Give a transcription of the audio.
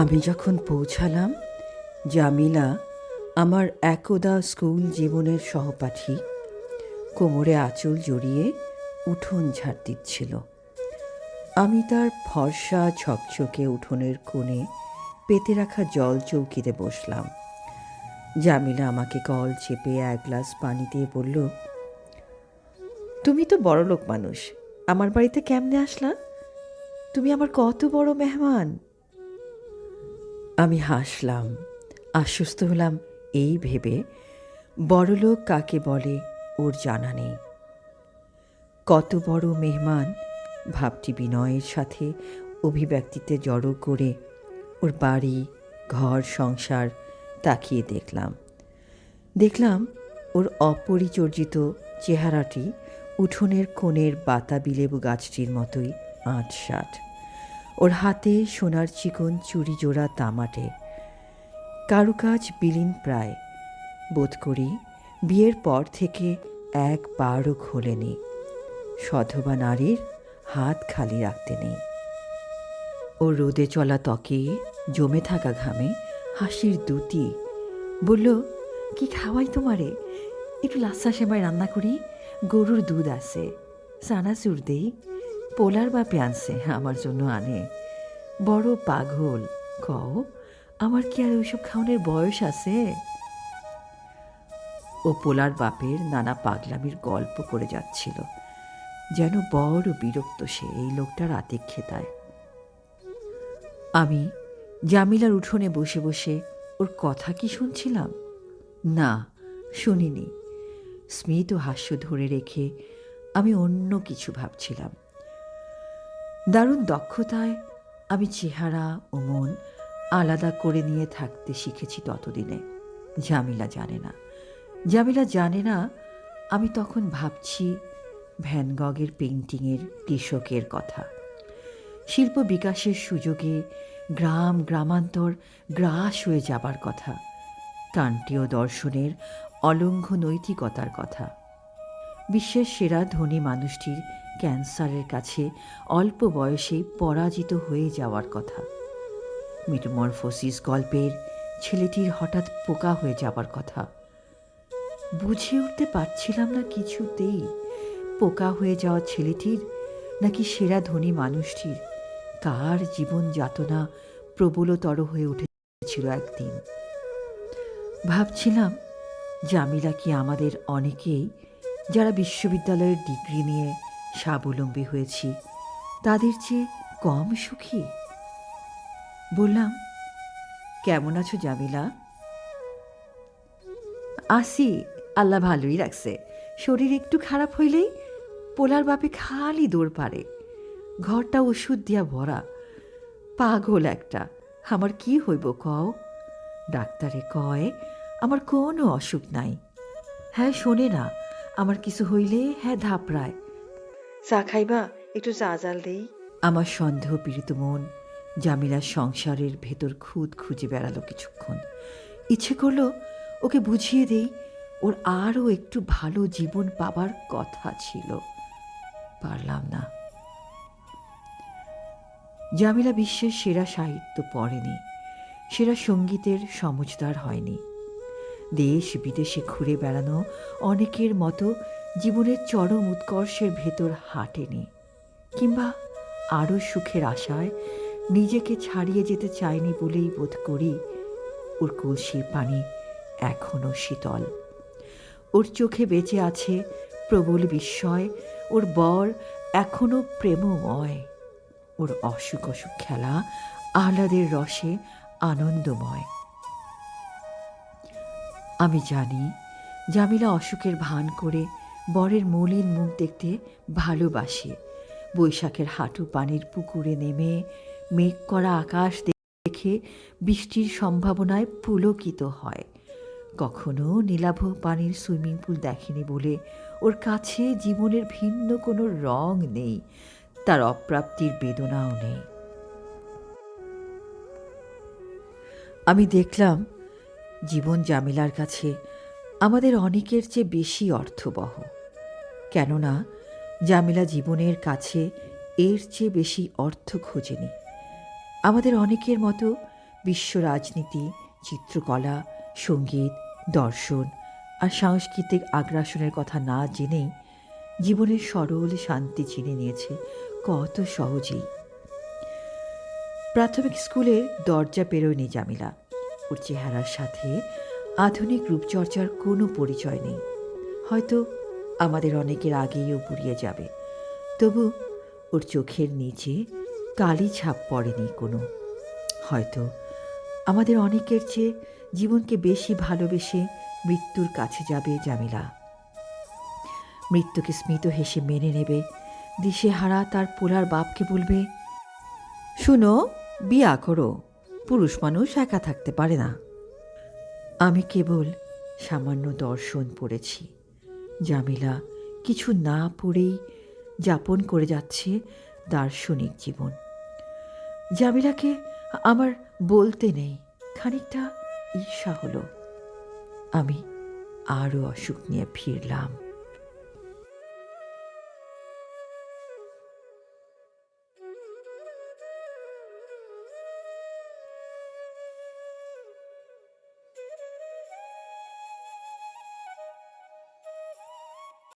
আমি যখন পৌঁছালাম, জামিলা আমার একদা স্কুল জীবনের সহপাঠী, কোমরে আঁচল জড়িয়ে উঠোন ঝাড় দিচ্ছিল। আমি তার ফর্সা ঝকঝকে উঠোনের কোণে পেতে রাখা জল চৌকিতে বসলাম। জামিলা আমাকে কল চেপে এক গ্লাস পানি দিয়ে বলল, তুমি তো বড়লোক মানুষ, আমার বাড়িতে কেমনে আসলা? তুমি আমার কত বড় মেহমান? আমি হাসলাম, আশ্বস্ত হলাম এই ভেবে। বড়লোক কাকে বলে ওর জানা নেই। কত বড় মেহমান, ভাবটি বিনয়ের সাথে অভিব্যক্তিতে জড়ো করে ওর বাড়ি, ঘর, সংসার তাকিয়ে দেখলাম। দেখলাম ওর অপরিচর্জিত চেহারাটি উঠোনের কোণের বাতাবি লেবু গাছটির মতোই আঁটসাট ওর হাতে সোনার চিকন চুরি জোড়া তামাটে। কারুকাজ বিলীন প্রায়। বোধ করি বিয়ের পর থেকে এক একবারও খোলেনি সধবা নারীর হাত খালি রাখতে নেই। ও রোদে চলা ত্বকে জমে থাকা ঘামে হাসির দুটি। বলল, কি খাওয়াই তোমারে? একটু লাচ্ছা সেমাই রান্না করি। গরুর দুধ আছে। সানাসুর দেই। পোলার বা প্যান্সে আমার জন্য আনে। বড় পাগল। কও, আমার কি আর ওইসব খাওয়ানোর বয়স আছে? ও পোলার বাপের নানা পাগলামির গল্প করে যাচ্ছিল, যেন বড় বিরক্ত সে এই লোকটার আতিক্ষেতায়। আমি জামিলার উঠোনে বসে বসে ওর কথা কি শুনছিলাম? না, শুনিনি। স্মিত হাস্য ধরে রেখে আমি অন্য কিছু ভাবছিলাম। দারুণ দক্ষতায় আমি চেহারা ও মন আলাদা করে নিয়ে থাকতে শিখেছি ততদিনে। জামিলা জানে না। জামিলা জানে না, আমি তখন ভাবছি ভ্যানগগের পেন্টিংয়ের কৃষকের কথা। শিল্প বিকাশের সুযোগে গ্রাম, গ্রামান্তর গ্রাস হয়ে যাবার কথা কান্টীয় দর্শনের অলঙ্ঘ নৈতিকতার কথা। বিশ্বের সেরা ধনী মানুষটির ক্যান্সারের কাছে অল্প বয়সে পরাজিত হয়ে যাওয়ার কথা। মিটোমরফোসিস গল্পের ছেলেটির হঠাৎ পোকা হয়ে যাবার কথা। বুঝে উঠতে পারছিলাম না কিছুতেই পোকা হয়ে যাওয়া ছেলেটির নাকি সেরা ধনী মানুষটির কার জীবন যাতনা প্রবলতর হয়ে উঠেছিল একদিন। ভাবছিলাম, জামিলা কি আমাদের অনেকেই যারা বিশ্ববিদ্যালয়ের ডিগ্রি নিয়ে স্বাবলম্বী হয়েছি। তাদের চেয়ে কম সুখী। বললাম, কেমন আছো জামিলা? আসি, আল্লাহ ভালোই রাখছে। শরীর একটু খারাপ হইলেই পোলার বাপে খালি দৌড় পারে। ঘরটা ওষুধ দিয়া ভরা। পাগল একটা। আমার কি হইব কও? ডাক্তারে কয়, আমার কোনো অসুখ নাই। হ্যাঁ শোনে না। আমার কিছু হইলে হ্যাঁ ধাপড়ায়। চা খাইবা? একটু চা জাল দেই। আমার সন্দেহ পীড়িত মন জামিলার সংসারের ভেতর খুদ খুঁজে বেড়ালো কিছুক্ষণ। ইচ্ছে করল ওকে বুঝিয়ে দেই, ওর আরও একটু ভালো জীবন পাবার কথা ছিল। পারলাম না। জামিলা বিশ্বের সেরা সাহিত্য পড়েনি। সেরা সঙ্গীতের সমজদার হয়নি। দেশ বিদেশে ঘুরে বেড়ানো অনেকের মতো জীবনের চরম উৎকর্ষের ভেতর হাঁটেনি, কিংবা আরও সুখের আশায় নিজেকে ছাড়িয়ে যেতে চায়নি বলেই বোধ করি ওর কলসির পানি এখনও শীতল। ওর চোখে বেঁচে আছে প্রবল বিস্ময়, ওর বর এখনও প্রেমময়, ওর অসুখ অসুখ খেলা, আহ্লাদের রসে আনন্দময়। আমি জানি জামিলা অসুখের ভান করে বরের মলিন মুখ দেখতে ভালোবাসে। বৈশাখের হাঁটু পানির পুকুরে নেমে মেঘ করা আকাশ দেখে বৃষ্টির সম্ভাবনায় পুলকিত হয়। কখনো নীলাভ পানির সুইমিং পুল দেখেনি বলে ওর কাছে জীবনের ভিন্ন কোনো রং নেই, তার অপ্রাপ্তির বেদনাও নেই। আমি দেখলাম জীবন জামিলার কাছে আমাদের অনেকের চেয়ে বেশি অর্থবহ। কেননা, জামিলা জীবনের কাছে এর চেয়ে বেশি অর্থ খোঁজেনি। আমাদের অনেকের মতো বিশ্ব রাজনীতি, চিত্রকলা, সংগীত, দর্শন আর সাংস্কৃতিক আগ্রাসনের কথা না জেনেই জীবনের সরল শান্তি চিনে নিয়েছে কত সহজেই। প্রাথমিক স্কুলের দরজা পেরোয়নি জামিলা। ওর চেহারার সাথে আধুনিক রূপচর্চার কোনো পরিচয় নেই। হয়তো আমাদের অনেকের আগেই ও পুড়িয়ে যাবে। তবু ওর চোখের নিচে কালি ছাপ পড়েনি কোনো। হয়তো আমাদের অনেকের চেয়ে জীবনকে বেশি ভালোবেসে মৃত্যুর কাছে যাবে জামিলা। মৃত্যুকে স্মিত হেসে মেনে নেবে, দিশেহারা তার পোলার বাপকে বলবে, শুনো, বিয়া করো, পুরুষ মানুষ একা থাকতে পারে না। আমি কেবল সামান্য দর্শন পড়েছি। জামিলা কিছু না পড়েই যাপন করে যাচ্ছে দার্শনিক জীবন। জামিলাকে আমার বলতে নেই, খানিকটা ঈর্ষা হলো। আমি আরও অসুখ নিয়ে ফিরলাম।